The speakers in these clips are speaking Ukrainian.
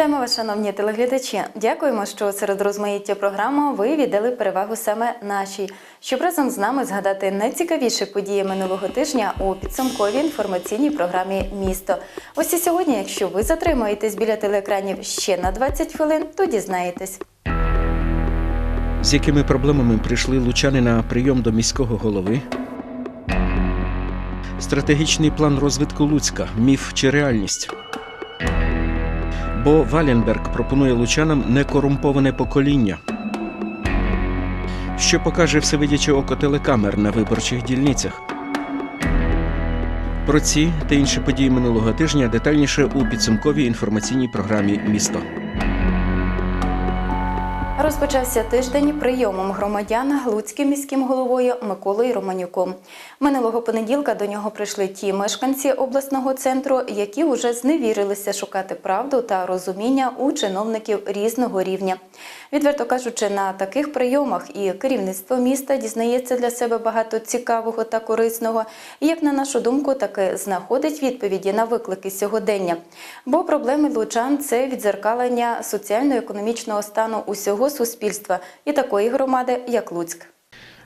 Вітаємо вас, шановні телеглядачі. Дякуємо, що серед розмаїття програми ви віддали перевагу саме нашій, щоб разом з нами згадати найцікавіші події минулого тижня у підсумковій інформаційній програмі Місто. Ось і сьогодні, якщо ви затримаєтесь біля телеекранів ще на 20 хвилин, то дізнаєтесь. З якими проблемами прийшли лучани на прийом до міського голови? Стратегічний план розвитку Луцька міф чи реальність? Бо Валенберг пропонує лучанам некорумповане покоління. Що покаже всевидяче око телекамер на виборчих дільницях? Про ці та інші події минулого тижня детальніше у підсумковій інформаційній програмі Місто. Розпочався тиждень прийомом громадян Луцьким міським головою Миколою Романюком. Минулого понеділка до нього прийшли ті мешканці обласного центру, які вже зневірилися шукати правду та розуміння у чиновників різного рівня. Відверто кажучи, на таких прийомах і керівництво міста дізнається для себе багато цікавого та корисного, і, як на нашу думку, таки знаходить відповіді на виклики сьогодення. Бо проблеми лучан це відзеркалення соціально-економічного стану усього суспільства і такої громади, як Луцьк.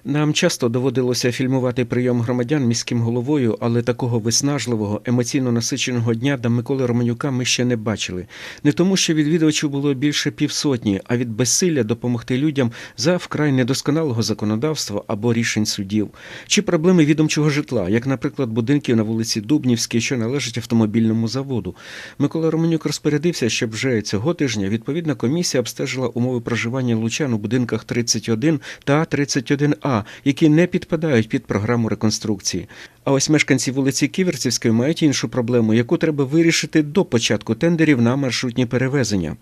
Нам часто доводилося фільмувати прийом громадян міським головою, але такого виснажливого, емоційно насиченого дня до Миколи Романюка ми ще не бачили. Не тому, що відвідувачів було більше півсотні, а від безсилля допомогти людям за вкрай недосконалого законодавства або рішень судів, чи проблеми відомчого житла, як, наприклад, будинків на вулиці Дубнівській, що належать автомобільному заводу. Микола Романюк розпорядився, щоб вже цього тижня відповідна комісія обстежила умови проживання лучан у будинках 31 та 31А, які не підпадають під програму реконструкції. А ось мешканці вулиці Ківерцівської мають іншу проблему, яку треба вирішити до початку тендерів на маршрутні перевезення.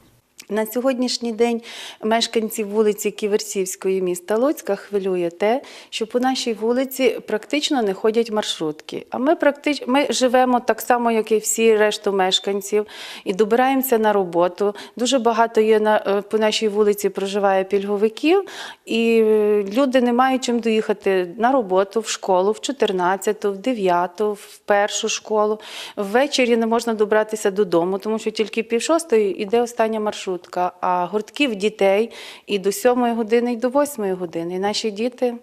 На сьогоднішній день мешканців вулиці Ківерсівської міста Луцька хвилює те, що по нашій вулиці практично не ходять маршрутки. А ми практично ми живемо так само, як і всі решту мешканців, і добираємося на роботу. Дуже багато є на е, по нашій вулиці проживає пільговиків, і е, люди не мають чим доїхати на роботу, в школу, в 14, в 9, в першу школу. Ввечері не можна добратися додому, тому що тільки пів шостої йде остання маршрутка. А гуртків дітей і до сьомої години, і до восьмої години. І наші діти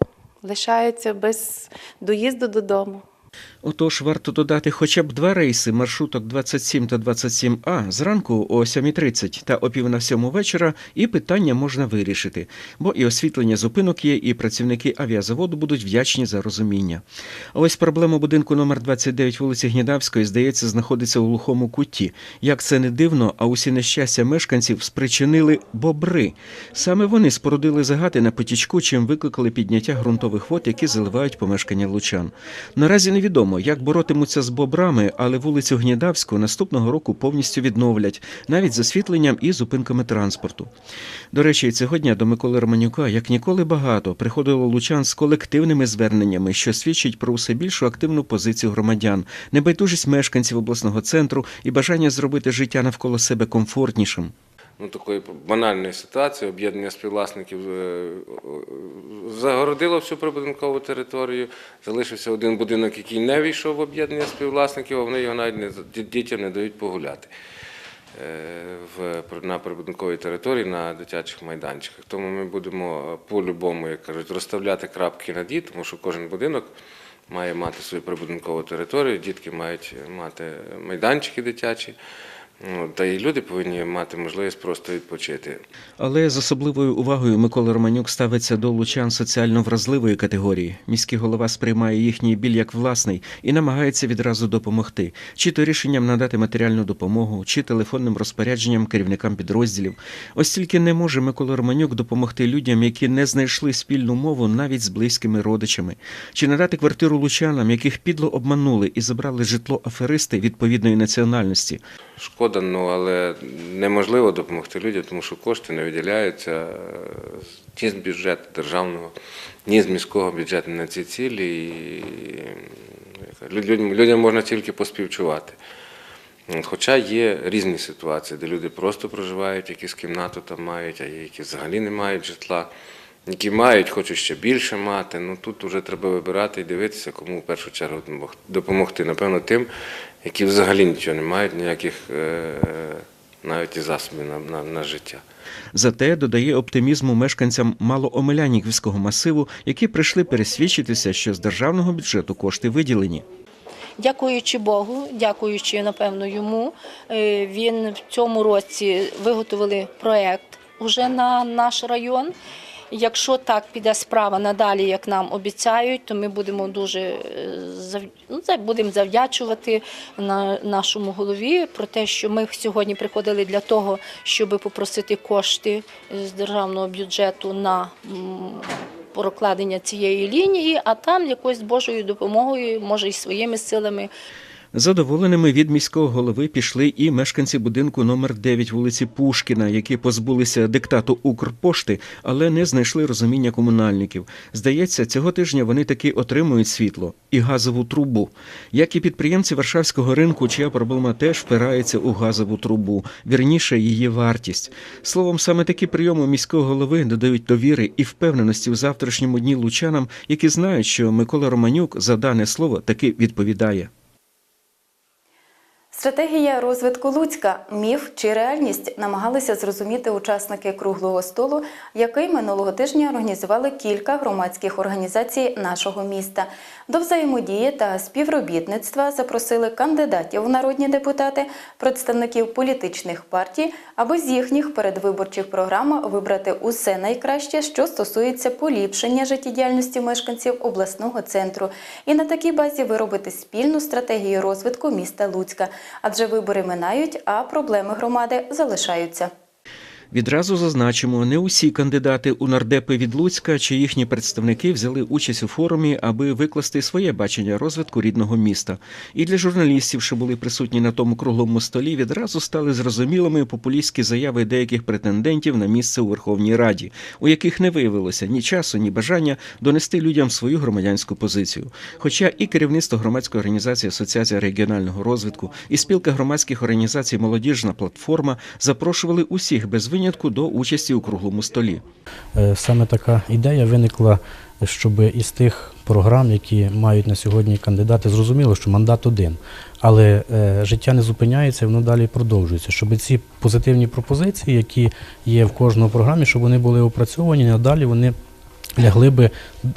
лишаються без доїзду додому. Отож, варто додати хоча б два рейси маршруток 27 та 27А зранку о 7.30 та о пів на сьому вечора, і питання можна вирішити, бо і освітлення зупинок є, і працівники авіазаводу будуть вдячні за розуміння. А ось проблема будинку номер 29 вулиці Гнідавської, здається, знаходиться у глухому куті. Як це не дивно, а усі нещастя мешканців спричинили бобри. Саме вони спорудили загати на потічку, чим викликали підняття ґрунтових вод, які заливають помешкання лучан. Наразі невідомо, як боротимуться з бобрами, але вулицю Гнідавську наступного року повністю відновлять, навіть з освітленням і зупинками транспорту. До речі, цього дня до Миколи Романюка, як ніколи багато, приходило лучан з колективними зверненнями, що свідчить про усе більшу активну позицію громадян, небайдужість мешканців обласного центру і бажання зробити життя навколо себе комфортнішим. Ну, такої банальної ситуації, об'єднання співвласників е, загородило всю прибудинкову територію. Залишився один будинок, який не війшов в об'єднання співвласників, а вони його навіть не, дітям не дають погуляти е, в, на прибудинковій території на дитячих майданчиках. Тому ми будемо е, по-любому, як кажуть, розставляти крапки над «і», тому що кожен будинок має мати свою прибудинкову територію, дітки мають мати майданчики дитячі. Ну, та і люди повинні мати можливість просто відпочити. Але з особливою увагою Микола Романюк ставиться до лучан соціально вразливої категорії. Міський голова сприймає їхній біль як власний і намагається відразу допомогти, чи то рішенням надати матеріальну допомогу, чи телефонним розпорядженням керівникам підрозділів. Ось тільки не може Микола Романюк допомогти людям, які не знайшли спільну мову навіть з близькими родичами, чи надати квартиру лучанам, яких підло обманули і забрали житло аферисти відповідної національності. Шкода, ну але неможливо допомогти людям, тому що кошти не виділяються е, ні з бюджету державного, ні з міського бюджету на ці цілі. І людям, людям можна тільки поспівчувати. Хоча є різні ситуації, де люди просто проживають, якісь кімнату там мають, а є, які взагалі не мають житла, які мають, хочуть ще більше мати. Ну тут вже треба вибирати і дивитися, кому в першу чергу допомогти. Напевно, тим, які взагалі нічого не мають, ніяких е, навіть і засобів на, на, на життя. Зате додає оптимізму мешканцям малоомеляніківського масиву, які прийшли пересвідчитися, що з державного бюджету кошти виділені. Дякуючи Богу, дякуючи напевно йому, е, він в цьому році виготовили проект уже на наш район. Якщо так піде справа надалі, як нам обіцяють, то ми будемо дуже е, ну, це будемо завдячувати на нашому голові про те, що ми сьогодні приходили для того, щоб попросити кошти з державного бюджету на прокладення цієї лінії, а там якось з Божою допомогою, може і своїми силами Задоволеними від міського голови пішли і мешканці будинку номер 9 вулиці Пушкіна, які позбулися диктату Укрпошти, але не знайшли розуміння комунальників. Здається, цього тижня вони таки отримують світло і газову трубу. Як і підприємці Варшавського ринку, чия проблема теж впирається у газову трубу, вірніше її вартість. Словом, саме такі прийоми міського голови додають довіри і впевненості в завтрашньому дні лучанам, які знають, що Микола Романюк за дане слово таки відповідає. Стратегія розвитку Луцька міф чи реальність намагалися зрозуміти учасники круглого столу, який минулого тижня організували кілька громадських організацій нашого міста. До взаємодії та співробітництва запросили кандидатів в народні депутати, представників політичних партій, аби з їхніх передвиборчих програм вибрати усе найкраще, що стосується поліпшення життєдіяльності мешканців обласного центру, і на такій базі виробити спільну стратегію розвитку міста Луцька. Адже вибори минають, а проблеми громади залишаються. Відразу зазначимо, не усі кандидати у нардепи від Луцька чи їхні представники взяли участь у форумі, аби викласти своє бачення розвитку рідного міста. І для журналістів, що були присутні на тому круглому столі, відразу стали зрозумілими популістські заяви деяких претендентів на місце у Верховній Раді, у яких не виявилося ні часу, ні бажання донести людям свою громадянську позицію. Хоча і керівництво громадської організації Асоціація регіонального розвитку, і спілка громадських організацій Молодіжна платформа запрошували усіх без винятку до участі у круглому столі. Е, Саме така ідея виникла, щоб із тих програм, які мають на сьогодні кандидати, зрозуміло, що мандат один, але е, життя не зупиняється, воно далі продовжується. Щоб ці позитивні пропозиції, які є в кожному програмі, щоб вони були опрацьовані, надалі вони лягли би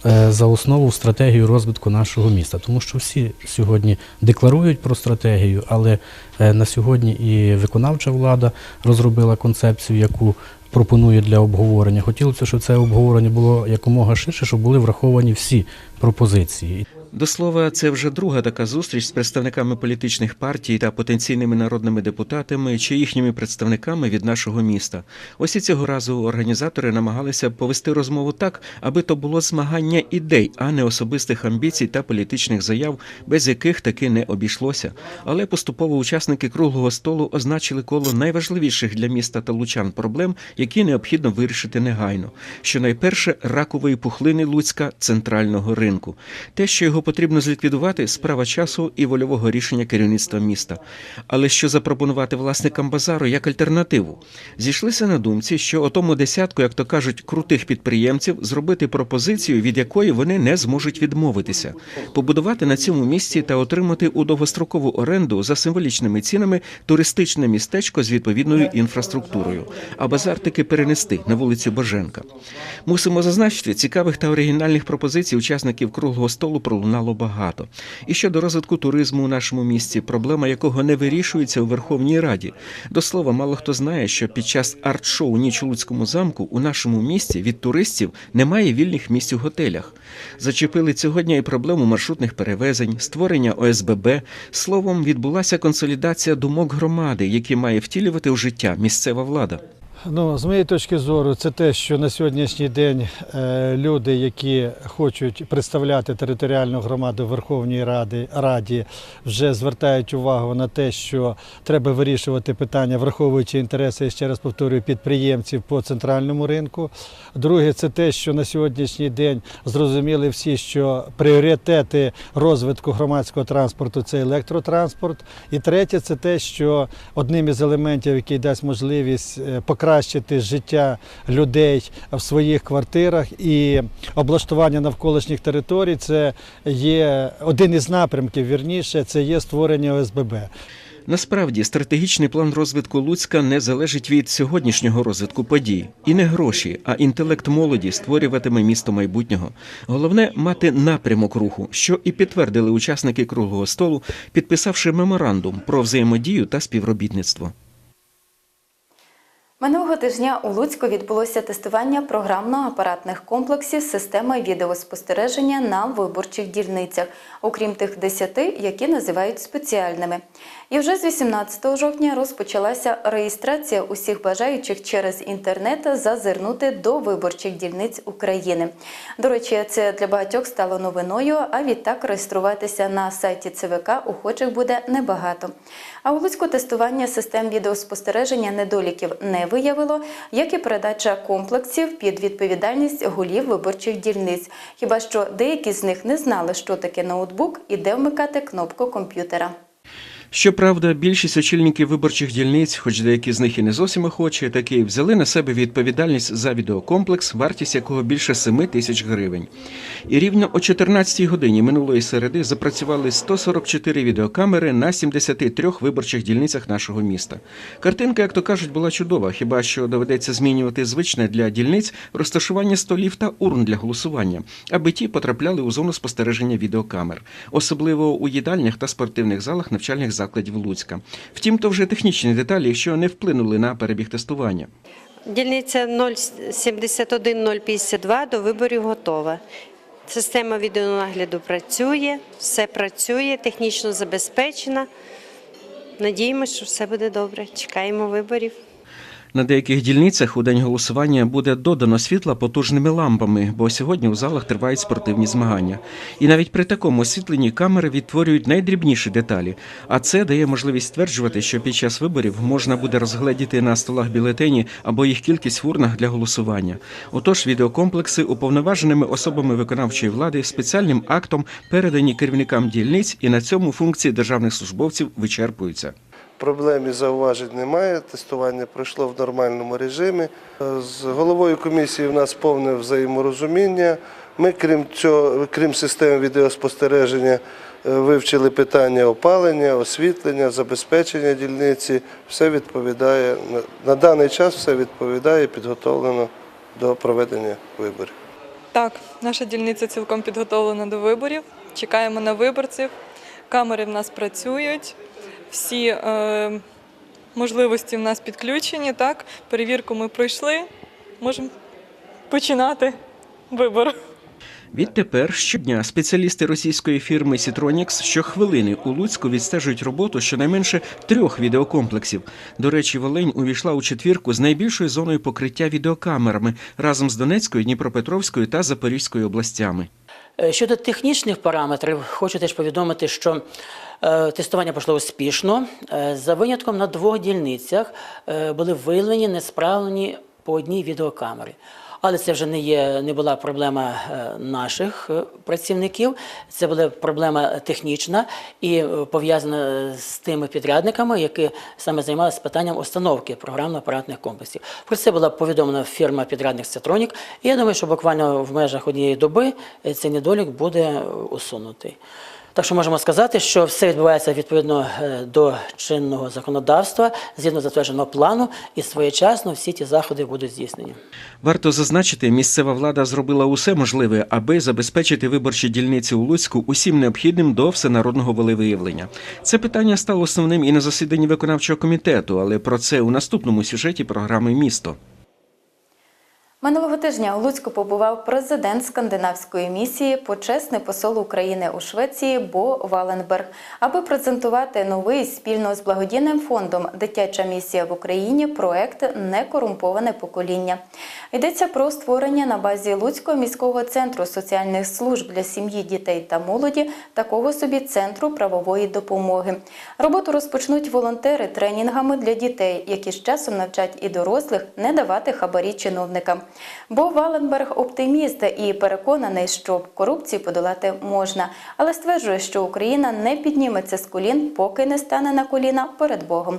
е, за основу в стратегію розвитку нашого міста. Тому що всі сьогодні декларують про стратегію, але е, на сьогодні і виконавча влада розробила концепцію, яку пропонує для обговорення. Хотілося, щоб це обговорення було якомога ширше, щоб були враховані всі пропозиції. До слова, це вже друга така зустріч з представниками політичних партій та потенційними народними депутатами чи їхніми представниками від нашого міста. Ось і цього разу організатори намагалися повести розмову так, аби то було змагання ідей, а не особистих амбіцій та політичних заяв, без яких таки не обійшлося. Але поступово учасники круглого столу означили коло найважливіших для міста та лучан проблем, які необхідно вирішити негайно. Щонайперше ракової пухлини Луцька центрального ринку. Те, що його потрібно зліквідувати, справа часу і вольового рішення керівництва міста. Але що запропонувати власникам базару як альтернативу? Зійшлися на думці, що отому десятку, як то кажуть, крутих підприємців зробити пропозицію, від якої вони не зможуть відмовитися, побудувати на цьому місці та отримати у довгострокову оренду за символічними цінами туристичне містечко з відповідною інфраструктурою, а базар таки перенести на вулицю Боженка. Мусимо зазначити, цікавих та оригінальних пропозицій учасників круглого столу пролунало багато. І щодо розвитку туризму у нашому місті, проблема якого не вирішується у Верховній Раді. До слова, мало хто знає, що під час арт-шоу Ніч у Луцькому замку у нашому місті від туристів немає вільних місць у готелях. Зачепили цього дня і проблему маршрутних перевезень, створення ОСББ. Словом, відбулася консолідація думок громади, які має втілювати у життя місцева влада. Ну, з моєї точки зору, це те, що на сьогоднішній день е, люди, які хочуть представляти територіальну громаду в Верховній Раді, вже звертають увагу на те, що треба вирішувати питання, враховуючи інтереси, я ще раз повторюю, підприємців по центральному ринку. Друге, це те, що на сьогоднішній день зрозуміли всі, що пріоритети розвитку громадського транспорту це електротранспорт. І третє, це те, що одним із елементів, який дасть можливість е, покращити життя людей в своїх квартирах і облаштування навколишніх територій, це є один із напрямків, вірніше, це є створення ОСББ. Насправді, стратегічний план розвитку Луцька не залежить від сьогоднішнього розвитку подій. І не гроші, а інтелект молоді створюватиме місто майбутнього. Головне мати напрямок руху, що і підтвердили учасники круглого столу, підписавши меморандум про взаємодію та співробітництво. Минулого тижня у Луцьку відбулося тестування програмно-апаратних комплексів системи відеоспостереження на виборчих дільницях, окрім тих 10, які називають спеціальними. І вже з 18 жовтня розпочалася реєстрація усіх бажаючих через інтернет зазирнути до виборчих дільниць України. До речі, це для багатьох стало новиною, а відтак реєструватися на сайті ЦВК охочих буде небагато. А у Луцьку тестування систем відеоспостереження недоліків не виявило, як і передача комплексів під відповідальність голів виборчих дільниць. Хіба що деякі з них не знали, що таке ноутбук і де вмикати кнопку комп'ютера. Щоправда, більшість очільників виборчих дільниць, хоч деякі з них і не зовсім охочі, таки взяли на себе відповідальність за відеокомплекс, вартість якого більше 7 тисяч гривень. І рівно о 14-й годині минулої середи запрацювали 144 відеокамери на 73 виборчих дільницях нашого міста. Картинка, як то кажуть, була чудова, хіба що доведеться змінювати звичне для дільниць розташування столів та урн для голосування, аби ті потрапляли у зону спостереження відеокамер, особливо у їдальнях та спортивних залах навчальних закладів Луцька. Втім, то вже технічні деталі, що не вплинули на перебіг тестування. Дільниця 071052 до виборів готова. Система відеонагляду працює, все працює, технічно забезпечена. Надіємося, що все буде добре. Чекаємо виборів. На деяких дільницях у день голосування буде додано світла потужними лампами, бо сьогодні у залах тривають спортивні змагання. І навіть при такому освітленні камери відтворюють найдрібніші деталі. А це дає можливість стверджувати, що під час виборів можна буде розгледіти на столах бюлетені або їх кількість в урнах для голосування. Отож, відеокомплекси уповноваженими особами виконавчої влади спеціальним актом передані керівникам дільниць, і на цьому функції державних службовців вичерпуються. Проблем і зауважень немає. Тестування пройшло в нормальному режимі. З головою комісії в нас повне взаєморозуміння. Ми, крім цього, крім системи відеоспостереження, е, вивчили питання опалення, освітлення, забезпечення дільниці. Все відповідає на даний час. Все відповідає, підготовлено до проведення виборів. Так, наша дільниця цілком підготовлена до виборів. Чекаємо на виборців. Камери в нас працюють, всі е, можливості в нас підключені. Так, перевірку ми пройшли. Можемо починати вибор. Відтепер щодня спеціалісти російської фірми Citronics щохвилини у Луцьку відстежують роботу щонайменше трьох відеокомплексів. До речі, Волинь увійшла у четвірку з найбільшою зоною покриття відеокамерами разом з Донецькою, Дніпропетровською та Запорізькою областями. Е, Щодо технічних параметрів, хочу теж повідомити, що тестування пройшло успішно. Е, За винятком на двох дільницях е, були виявлені несправлені по одній відеокамері. Але це вже не є не була проблема е, наших е, працівників, це була проблема технічна і е, пов'язана з тими підрядниками, які саме займалися питанням установки програмно-апаратних комплексів. Про це була повідомлена фірма підрядник Сетронік. І я думаю, що буквально в межах однієї доби е, цей недолік буде е, усунутий. Так що можемо сказати, що все відбувається відповідно е, до чинного законодавства, згідно затвердженого плану, і своєчасно всі ті заходи будуть здійснені. Варто зазначити, місцева влада зробила усе можливе, аби забезпечити виборчі дільниці у Луцьку усім необхідним до всенародного волевиявлення. Це питання стало основним і на засіданні виконавчого комітету, але про це у наступному сюжеті програми Місто. Минулого тижня у Луцьку побував президент скандинавської місії почесний посол України у Швеції Бо Валенберг, аби презентувати новий спільно з благодійним фондом Дитяча місія в Україні проект Некорумповане покоління. Йдеться про створення на базі Луцького міського центру соціальних служб для сім'ї, дітей та молоді такого собі центру правової допомоги. Роботу розпочнуть волонтери тренінгами для дітей, які з часом навчать і дорослих не давати хабарі чиновникам. Бо Валенберг оптиміст і переконаний, що корупцію подолати можна, але стверджує, що Україна не підніметься з колін, поки не стане на коліна перед Богом.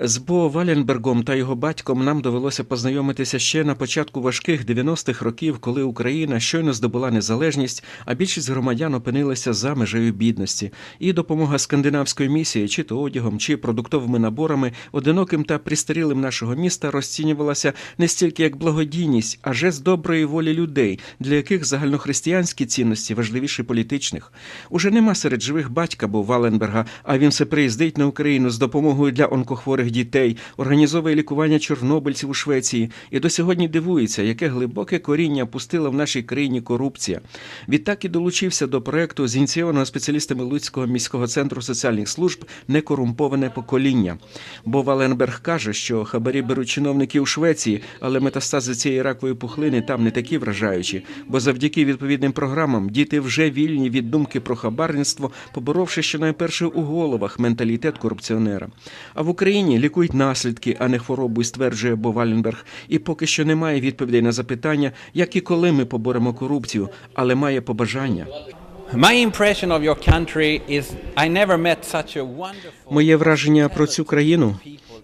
З Бо Валенбергом та його батьком нам довелося познайомитися ще на початку важких 90-х років, коли Україна щойно здобула незалежність, а більшість громадян опинилися за межею бідності. І допомога скандинавської місії, чи то одягом, чи продуктовими наборами, одиноким та пристарілим нашого міста розцінювалася не стільки як благодійність, а жест доброї волі людей, для яких загальнохристиянські цінності важливіші політичних. Уже нема серед живих батька Бо Валенберга, а він все приїздить на Україну з допомогою для онкохворих дітей, організовує лікування чорнобильців у Швеції і до сьогодні дивується, яке глибоке коріння пустила в нашій країні корупція. Відтак і долучився до проекту, зініційованого спеціалістами Луцького міського центру соціальних служб Некорумповане покоління. Бо Валенберг каже, що хабарі беруть чиновники у Швеції, але метастази цієї ракової пухлини там не такі вражаючі, бо завдяки відповідним програмам діти вже вільні від думки про хабарництво, поборовши щонайперше у головах менталітет корупціонера. А в Україні лікують наслідки, а не хворобу, стверджує Боваленберг. І поки що немає відповідей на запитання, як і коли ми поборемо корупцію, але має побажання. Моє враження про цю країну.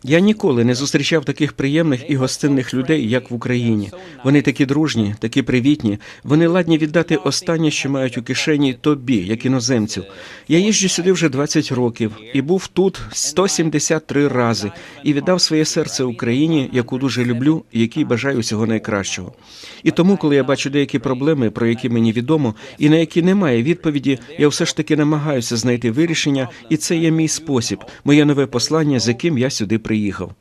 Я ніколи не зустрічав таких приємних і гостинних людей, як в Україні. Вони такі дружні, такі привітні. Вони ладні віддати останнє, що мають у кишені тобі, як іноземцю. Я їжджу сюди вже 20 років і був тут 173 рази і віддав своє серце Україні, яку дуже люблю і якій бажаю всього найкращого. І тому, коли я бачу деякі проблеми, про які мені відомо, і на які немає відповіді, я все ж таки намагаюся знайти вирішення, і це є мій спосіб, моє нове послання, з яким я сюди приїхав приїхав.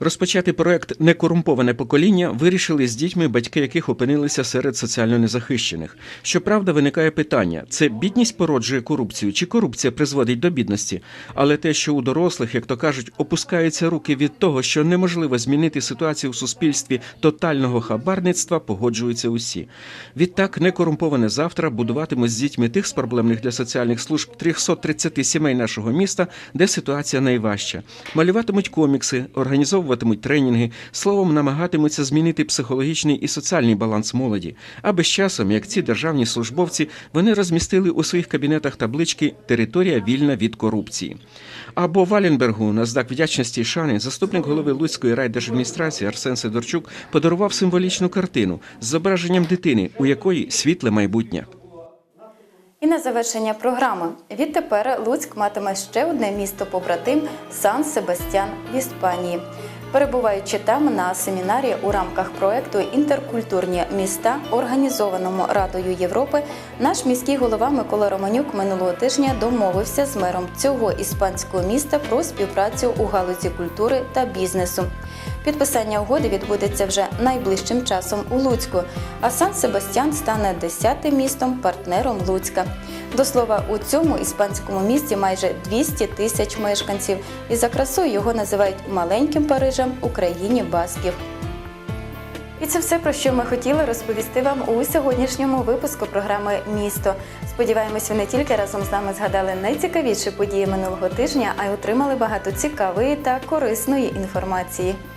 Розпочати проект Некорумповане покоління вирішили з дітьми, батьки яких опинилися серед соціально незахищених. Щоправда, виникає питання: це бідність породжує корупцію, чи корупція призводить до бідності? Але те, що у дорослих, як то кажуть, опускаються руки від того, що неможливо змінити ситуацію в суспільстві тотального хабарництва, погоджуються усі. Відтак, некорумповане завтра будуватимуть з дітьми тих з проблемних для соціальних служб 330 сімей нашого міста, де ситуація найважча. Малюватимуть комікси, організовуватимуть тренінги, словом, намагатимуться змінити психологічний і соціальний баланс молоді. Аби з часом, як ці державні службовці, вони розмістили у своїх кабінетах таблички Територія вільна від корупції. Або Валенбергу на знак вдячності і шани заступник голови Луцької райдержадміністрації Арсен Сидорчук подарував символічну картину з зображенням дитини, у якої світле майбутнє. І на завершення програми. Відтепер Луцьк матиме ще одне місто побратим Сан Себастьян в Іспанії. Перебуваючи там на семінарі у рамках проекту Інтеркультурні міста, організованому Радою Європи, наш міський голова Микола Романюк минулого тижня домовився з мером цього іспанського міста про співпрацю у галузі культури та бізнесу. Підписання угоди відбудеться вже найближчим часом у Луцьку, а Сан Себастьян стане десятим містом партнером Луцька. До слова, у цьому іспанському місті майже 200 тисяч мешканців, і за красою його називають маленьким Парижем у країні басків. І це все про що ми хотіли розповісти вам у сьогоднішньому випуску програми Місто. Сподіваємось, ви не тільки разом з нами згадали найцікавіші події минулого тижня, а й отримали багато цікавої та корисної інформації.